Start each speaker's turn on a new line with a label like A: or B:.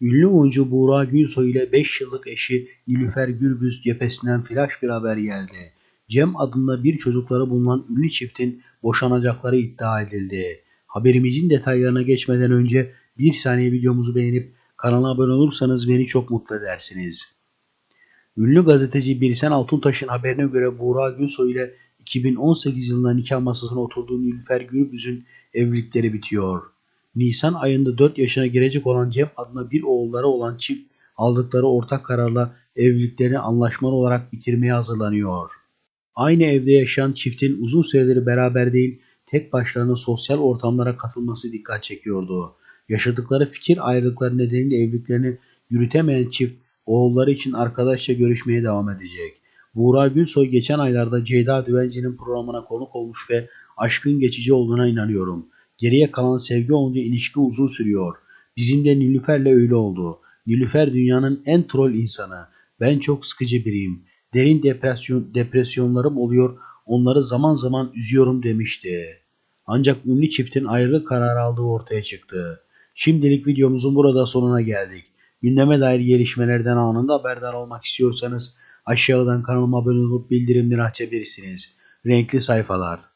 A: Ünlü oyuncu Buğra Günsoy ile 5 yıllık eşi Nilüfer Gürbüz cephesinden flash bir haber geldi. Cem adında bir çocukları bulunan ünlü çiftin boşanacakları iddia edildi. Haberimizin detaylarına geçmeden önce bir saniye videomuzu beğenip kanala abone olursanız beni çok mutlu edersiniz. Ünlü gazeteci Birsen Altuntaş'ın haberine göre Buğra Günsoy ile 2018 yılında nikah masasına oturduğu Nilüfer Gürbüz'ün evlilikleri bitiyor. Nisan ayında 4 yaşına girecek olan Cem adına bir oğulları olan çift aldıkları ortak kararla evliliklerini anlaşmalı olarak bitirmeye hazırlanıyor. Aynı evde yaşayan çiftin uzun süredir beraber değil tek başlarına sosyal ortamlara katılması dikkat çekiyordu. Yaşadıkları fikir ayrılıkları nedeniyle evliliklerini yürütemeyen çift oğulları için arkadaşça görüşmeye devam edecek. Buğra Gülsoy geçen aylarda Ceyda Düvenci'nin programına konuk olmuş ve aşkın geçici olduğuna inanıyorum. Geriye kalan sevgi olunca ilişki uzun sürüyor. Bizim de Nilüfer'le öyle oldu. Nilüfer dünyanın en troll insanı. Ben çok sıkıcı biriyim. Derin depresyon, depresyonlarım oluyor. Onları zaman zaman üzüyorum demişti. Ancak ünlü çiftin ayrılık kararı aldığı ortaya çıktı. Şimdilik videomuzun burada sonuna geldik. Gündeme dair gelişmelerden anında haberdar olmak istiyorsanız aşağıdan kanalıma abone olup bildirimleri açabilirsiniz. Renkli sayfalar.